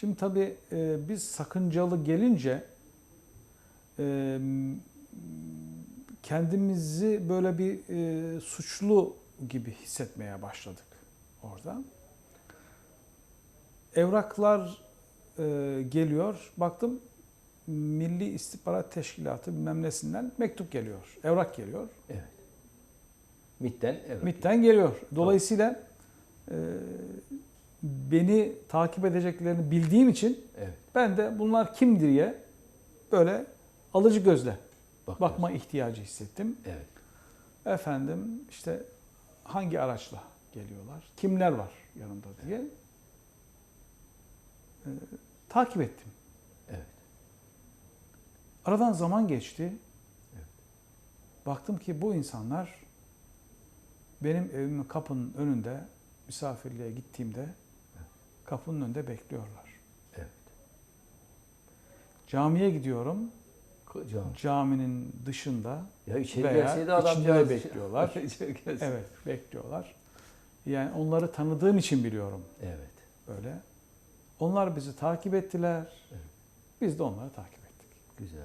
Şimdi tabii e, biz sakıncalı gelince e, kendimizi böyle bir e, suçlu gibi hissetmeye başladık orada. Evraklar e, geliyor. Baktım Milli İstihbarat Teşkilatı bilmem nesinden mektup geliyor. Evrak geliyor. Evet. MIT'ten evet. MIT'ten geliyor. Dolayısıyla e, beni takip edeceklerini bildiğim için Evet. ben de bunlar kim diye böyle alıcı gözle Bak, bakma ihtiyacı hissettim. Evet. Efendim işte hangi araçla geliyorlar, kimler var yanında diye e, takip ettim. Evet. Aradan zaman geçti. Evet. Baktım ki bu insanlar benim evimin kapının önünde misafirliğe gittiğimde kapının önünde bekliyorlar. Evet. Camiye gidiyorum. Kocam. Caminin dışında Ya içeri Veya gelseydi adam içinde bekliyorlar. Evet bekliyorlar. Yani onları tanıdığım için biliyorum Evet. böyle. Onlar bizi takip ettiler. Evet. Biz de onları takip ettik. Güzel.